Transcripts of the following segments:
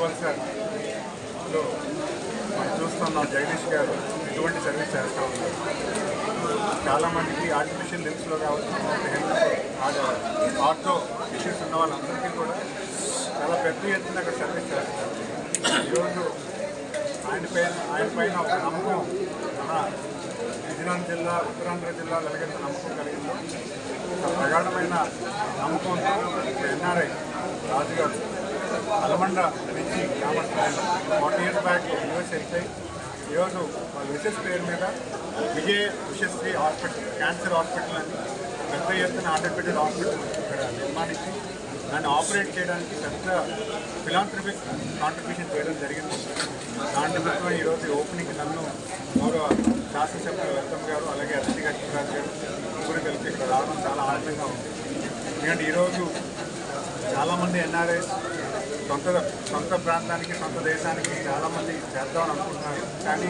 వర్ధవలస చూస్తున్నాం జగదీష్ గారు ఇటువంటి సర్వీస్ చేస్తూ ఉన్నారు. చాలామందికి ఆర్టిఫిషియల్ లిమ్స్లో కావాల్సిన హెల్త్ ఆటో ఇష్యూస్ ఉన్న వాళ్ళందరికీ కూడా చాలా పెద్ద ఎత్తున అక్కడ సర్వీస్ చేస్తారు. ఈరోజు ఆయన పైన ఆయన పైన ఒక నమ్మకం మన విజయనగరం జిల్లా ఉత్తరాంధ్ర జిల్లా కలిగిన నమ్మకం కలిగిందో. ఒక ప్రగాఢమైన నమ్మకంతో ఎన్ఆర్ఐ రాజుగారు అలమండ నుంచి commerce forty years back US వెళ్తాయి ఈరోజు వాళ్ళ విశేష్ పేరు మీద విజయ విశస్వి హాస్పిటల్ క్యాన్సర్ హాస్పిటల్ అని పెద్ద ఎత్తున ఆంధ్రప్రదేశ్ హాస్పిటల్ ఇక్కడ నిర్మాణించి దాన్ని ఆపరేట్ చేయడానికి పెద్ద ఫిలాంథ్రఫిక్ కాంట్రిబ్యూషన్ చేయడం జరిగింది. దాని నిమిత్తం ఈరోజు ఓపెనింగ్ నన్ను గౌరవ శాసనసభ్యులు వెల్కమ్ గారు అలాగే అతిథి గారు గారు ముగ్గురు కలిసి ఇక్కడ రావడం చాలా ఆనందంగా ఉంది. ఎందుకంటే ఈరోజు చాలామంది ఎన్ఆర్ఐ సొంత సొంత ప్రాంతానికి సొంత దేశానికి చాలామంది చేద్దామని అనుకుంటున్నారు. కానీ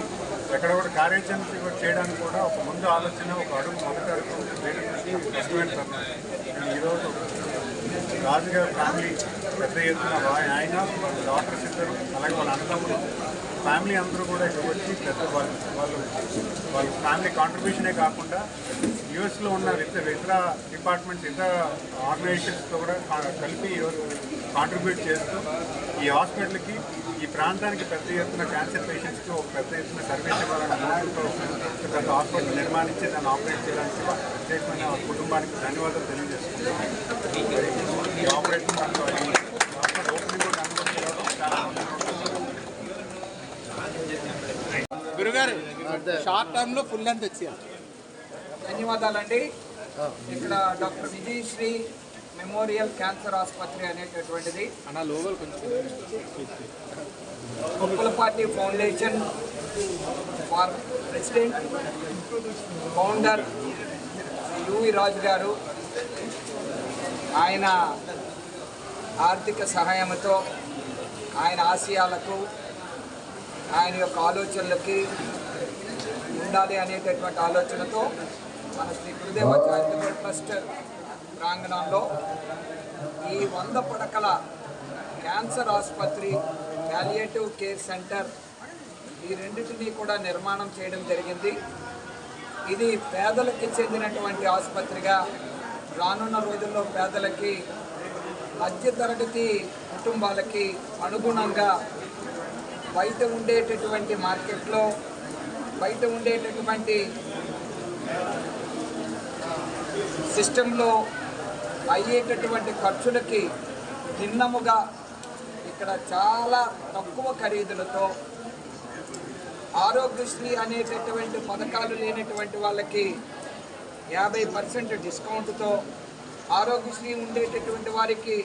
ఎక్కడ కూడా కార్యాచరణ చేయడానికి కూడా ఒక ముందు ఆలోచన ఒక అడుగు మొదటి అడుగు వేయడం ఈరోజు రాజుగారి ఫ్యామిలీ పెద్ద ఎత్తున ఆయన వాళ్ళ డాక్టర్స్ ఇద్దరు అలాగే వాళ్ళ అన్నదమ్ములు ఫ్యామిలీ అందరూ కూడా ఇక్కడ వచ్చి పెద్ద వాళ్ళు వాళ్ళు వాళ్ళ ఫ్యామిలీ కాంట్రిబ్యూషనే కాకుండా యూఎస్లో ఉన్న ఇతర ఇతర డిపార్ట్మెంట్స్ ఇతర ఆర్గనైజేషన్స్తో కూడా కలిపి ఈరోజు కాంట్రిబ్యూట్ చేస్తూ ఈ హాస్పిటల్కి ఈ ప్రాంతానికి పెద్ద ఎత్తున క్యాన్సర్ పేషెంట్స్కి ఒక పెద్ద ఎత్తున సర్వీస్ ఇవ్వాలన్న మోటివ్తో ఒక పెద్ద హాస్పిటల్ నిర్మాణించి దాన్ని ఆపరేట్ చేయడానికి ప్రత్యేకమైన కుటుంబానికి ధన్యవాదాలు తెలియజేస్తున్నాను. మరి ఈ ఆపరేషన్ హాస్పిటల్ ఓపెనింగ్ కూడా గురుగారు షార్ట్ టర్మ్లో ఫుల్ లెంత్ వచ్చేయాలి. ధన్యవాదాలండి. ఇక్కడ డాక్టర్ విజయశ్రీ మెమోరియల్ క్యాన్సర్ ఆసుపత్రి అనేటటువంటిది. కొంచెం Koppulapati foundation for president founder U V Raju garu ఆయన ఆర్థిక సహాయంతో ఆయన ఆశయాలకు ఆయన యొక్క ఆలోచనలకి ఉండాలి అనేటటువంటి ఆలోచనతో మన శ్రీ గురుదేవ చారిటబుల్ ట్రస్ట్ ప్రాంగణంలో ఈ వంద పడకల క్యాన్సర్ ఆసుపత్రి పాలియేటివ్ కేర్ సెంటర్ ఈ రెండింటినీ కూడా నిర్మాణం చేయడం జరిగింది. ఇది పేదలకి చెందినటువంటి ఆసుపత్రిగా రానున్న రోజుల్లో పేదలకి మధ్యతరగతి కుటుంబాలకి అనుగుణంగా బయట ఉండేటటువంటి మార్కెట్లో బయట ఉండేటటువంటి సిస్టంలో అయ్యేటటువంటి ఖర్చులకి భిన్నముగా ఇక్కడ చాలా తక్కువ ఖరీదులతో ఆరోగ్యశ్రీ అనేటటువంటి పథకాలు లేనటువంటి వాళ్ళకి యాభై పర్సెంట్ డిస్కౌంట్తో ఆరోగ్యశ్రీ ఉండేటటువంటి వారికి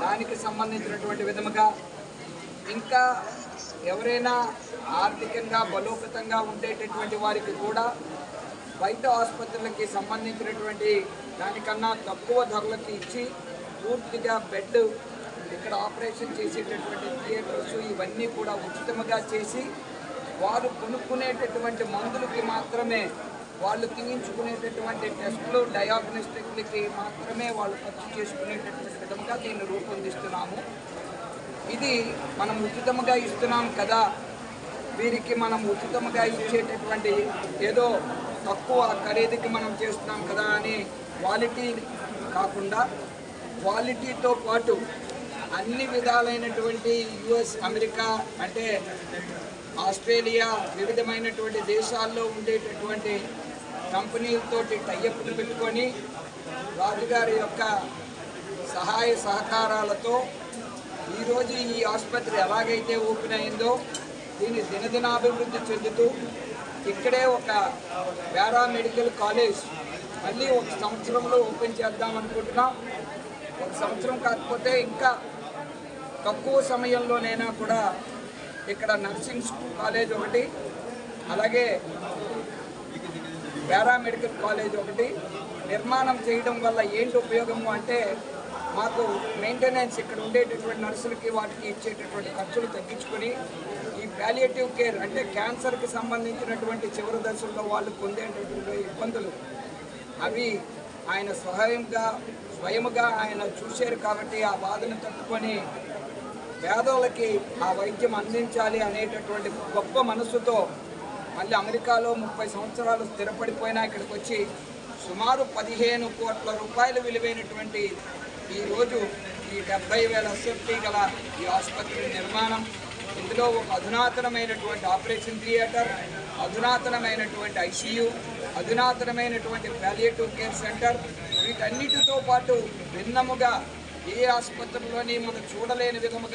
దానికి సంబంధించినటువంటి విధముగా ఇంకా ఎవరైనా ఆర్థికంగా బలోపేతంగా ఉండేటటువంటి వారికి కూడా బయట ఆసుపత్రులకి సంబంధించినటువంటి దానికన్నా తక్కువ ధరలకి ఇచ్చి పూర్తిగా బెడ్ ఇక్కడ ఆపరేషన్ చేసేటటువంటి థియేటర్స్ ఇవన్నీ కూడా ఉచితముగా చేసి వారు కొనుక్కునేటటువంటి మందులకి మాత్రమే వాళ్ళు తీయించుకునేటటువంటి టెస్టులు డయాగ్నోస్టిక్లకి మాత్రమే వాళ్ళు ఖర్చు చేసుకునేటటువంటి విధంగా దీన్ని రూపొందిస్తున్నాము. ఇది మనం ఉచితముగా ఇస్తున్నాం కదా వీరికి మనం ఉచితముగా ఇచ్చేటటువంటి ఏదో తక్కువ ఖరీదుకి మనం చేస్తున్నాం కదా అని క్వాలిటీ కాకుండా క్వాలిటీతో పాటు అన్ని విధాలైనటువంటి యుఎస్ అమెరికా అంటే ఆస్ట్రేలియా వివిధమైనటువంటి దేశాల్లో ఉండేటటువంటి కంపెనీలతోటి టైఅప్లు పెట్టుకొని రాజుగారి యొక్క సహాయ సహకారాలతో ఈరోజు ఈ ఆసుపత్రి ఎలాగైతే ఓపెన్ అయిందో దీని దినదినాభివృద్ధి చెందుతూ ఇక్కడే ఒక పారామెడికల్ కాలేజ్ మళ్ళీ ఒక సంవత్సరంలో ఓపెన్ చేద్దాం అనుకుంటున్నాం. ఒక సంవత్సరం కాకపోతే ఇంకా తక్కువ సమయంలోనైనా కూడా ఇక్కడ నర్సింగ్ స్కూల్ కాలేజ్ ఒకటి అలాగే పారామెడికల్ కాలేజ్ ఒకటి. నిర్మాణం చేయడం వల్ల ఏంటి ఉపయోగము అంటే మాకు మెయింటెనెన్స్ ఇక్కడ ఉండేటటువంటి నర్సులకి వాటికి ఇచ్చేటటువంటి ఖర్చులు తగ్గించుకొని పాలియేటివ్ కేర్ అంటే క్యాన్సర్కి సంబంధించినటువంటి చివరి దశల్లో వాళ్ళు పొందేటటువంటి ఇబ్బందులు. అవి ఆయన స్వయంగా స్వయముగా ఆయన చూశారు కాబట్టి ఆ బాధను తట్టుకొని పేదోళ్ళకి ఆ వైద్యం అందించాలి అనేటటువంటి గొప్ప మనస్సుతో మళ్ళీ అమెరికాలో ముప్పై సంవత్సరాలు స్థిరపడిపోయినా ఇక్కడికి వచ్చి సుమారు పదిహేను కోట్ల రూపాయలు విలువైనటువంటి ఈరోజు ఈ డెబ్బై వేల సేఫ్టీ గల ఈ ఆసుపత్రి నిర్మాణం ఇందులో ఒక అధునాతనమైనటువంటి ఆపరేషన్ థియేటర్ అధునాతనమైనటువంటి ఐసీయూ అధునాతనమైనటువంటి పాలియేటివ్ కేర్ సెంటర్ వీటన్నిటితో పాటు భిన్నముగా ఏ ఆసుపత్రిలోని మనం చూడలేని విధముగా